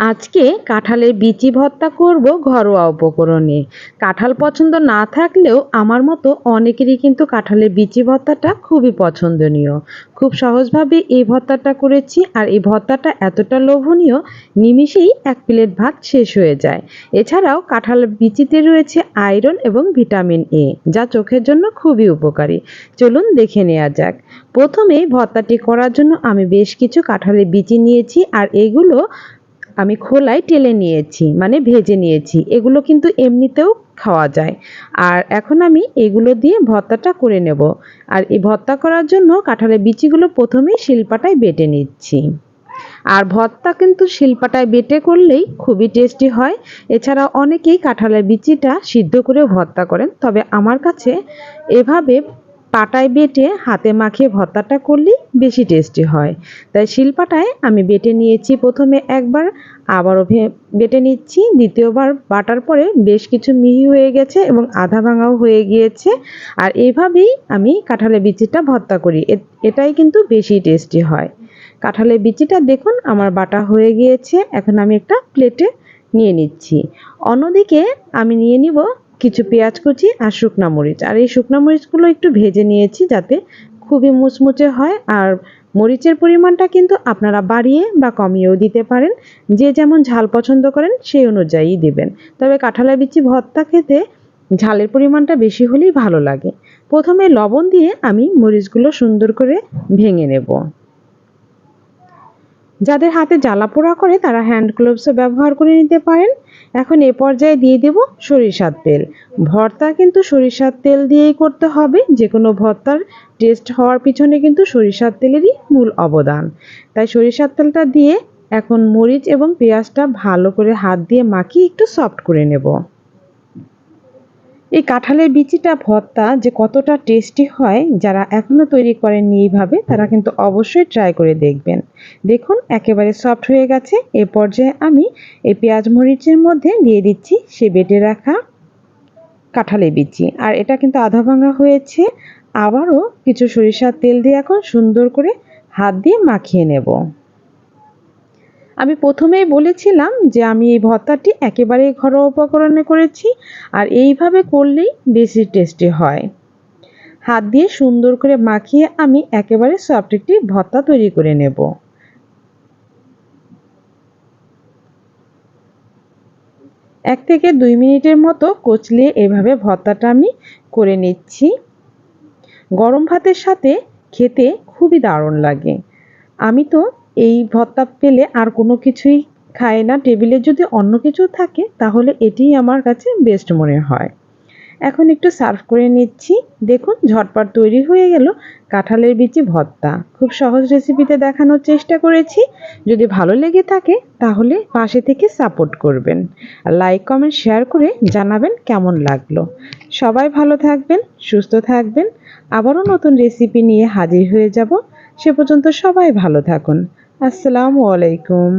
আজকে কাঁঠালের বিচি ভর্তা করব ঘরোয়া উপকরণে। কাঁঠাল পছন্দ না থাকলেও আমার মতো অনেকেরই কিন্তু কাঁঠালের বিচি ভর্তাটা খুবই পছন্দনীয়। খুব সহজভাবে এই ভর্তাটা করেছি আর এই ভর্তাটা এতটা লোভনীয়, নিমিষেই এক প্লেট ভাত শেষ হয়ে যায়। এছাড়াও কাঁঠালের বিচিতে রয়েছে আয়রন এবং ভিটামিন এ, যা চোখের জন্য খুবই উপকারী। চলুন দেখে নেওয়া যাক। প্রথমে ভর্তাটি করার জন্য আমি বেশ কিছু কাঁঠালের বিচি নিয়েছি আর এগুলো আমি খোলায় টেলে নিয়েছি মানে ভেজে নিয়েছি। এগুলো কিন্তু এমনিতেও খাওয়া যায়। আর এখন আমি এগুলো দিয়ে ভর্তাটা করে নেব। আর এই ভর্তা করার জন্য কাঁঠালের বিচিগুলো প্রথমেই শিলপাটায় বেটে নিচ্ছি। আর ভর্তা কিন্তু শিলপাটায় বেটে করলেই খুবই টেস্টি হয়। এছাড়া অনেকেই কাঁঠালের বিচিটা সিদ্ধ করেও ভর্তা করেন। তবে আমার কাছে এভাবে পাটায় বেটে হাতে মাখিয়ে ভর্তাটা করলেই বেশি টেস্টি হয়। তাই শিলপাটায় আমি বেটে নিয়েছি প্রথমে একবার, আবারও বেটে নিচ্ছি, দ্বিতীয়বার বাটার পরে বেশ কিছু মিহি হয়ে গেছে এবং আধা ভাঙাও হয়ে গিয়েছে। আর এভাবেই আমি কাঁঠালের বিচিটা ভর্তা করি। এটাই কিন্তু বেশি টেস্টি হয়। কাঁঠালের বিচিটা দেখুন, আমার বাটা হয়ে গিয়েছে। এখন আমি একটা প্লেটে নিয়ে নিচ্ছি। অন্যদিকে আমি নিয়ে নিব কিছু পেঁয়াজ কুচি আর শুকনো মরিচ। আর এই শুকনো মরিচগুলো একটু ভেজে নিয়েছি যাতে খুবই মুচমুচে হয়। আর মরিচের পরিমাণটা কিন্তু আপনারা বাড়িয়ে বা কমিয়েও দিতে পারেন। যে যেমন ঝাল পছন্দ করেন, সেই অনুযায়ী দেবেন। তবে কাঁঠালের বিচি ভর্তা খেতে ঝালের পরিমাণটা বেশি হলেই ভালো লাগে। প্রথমে লবণ দিয়ে আমি মরিচগুলো সুন্দর করে ভেঙে নেব। যাদের হাতে জ্বালা পোড়া করে, তারা হ্যান্ড গ্লোভসও ব্যবহার করে নিতে পারেন। এখন এ পর্যায়ে দিয়ে দেব সরিষার তেল। ভর্তা কিন্তু সরিষার তেল দিয়েই করতে হবে। যে কোনো ভর্তার টেস্ট হওয়ার পিছনে কিন্তু সরিষার তেলেরই মূল অবদান। তাই সরিষার তেলটা দিয়ে এখন মরিচ এবং পেঁয়াজটা ভালো করে হাত দিয়ে মাখিয়ে একটু সফট করে নেব। এই কাঁঠালের বিচিটা ভর্তা যে কতটা টেস্টি হয়, যারা এখনও তৈরি করেননি এইভাবে, তারা কিন্তু অবশ্যই ট্রাই করে দেখবেন। দেখুন, একেবারে সফট হয়ে গেছে। এ পর্যায়ে আমি এই পেঁয়াজ মরিচের মধ্যে দিয়ে দিচ্ছি সে বেটে রাখা কাঁঠালের বিচি। আর এটা কিন্তু আধা ভাঙা হয়েছে। আবারও কিছু সরিষার তেল দিয়ে এখন সুন্দর করে হাত দিয়ে মাখিয়ে নেব। আমি প্রথমেই বলেছিলাম যে আমি এই ভর্তাটি একেবারেই ঘরোয়া উপকরণে করেছি আর এইভাবে করলেই বেশি টেস্টি হয়। হাত দিয়ে সুন্দর করে মাখিয়ে আমি একেবারে সফট একটি ভর্তা তৈরি করে নেব। এক থেকে দুই মিনিটের মতো কচলিয়ে এভাবে ভর্তাটা আমি করে নিচ্ছি। গরম ভাতের সাথে খেতে খুবই দারুণ লাগে। আমি তো এই ভর্তা পেলে আর কোনো কিছুই খায় না। টেবিলে যদি অন্য কিছু থাকে, তাহলে এটিই আমার কাছে বেস্ট মনে হয়। এখন একটু সার্ভ করে নিচ্ছি। দেখুন, ঝটপট তৈরি হয়ে গেল কাঁঠালের বিচি ভর্তা খুব সহজ রেসিপিতে দেখানোর চেষ্টা করেছি। যদি ভালো লেগে থাকে, তাহলে পাশে থেকে সাপোর্ট করবেন। লাইক কমেন্ট শেয়ার করে জানাবেন কেমন লাগল। সবাই ভালো থাকবেন, সুস্থ থাকবেন। আবারও নতুন রেসিপি নিয়ে হাজির হয়ে যাব। সে পর্যন্ত সবাই ভালো থাকুন। আসসালামু আলাইকুম।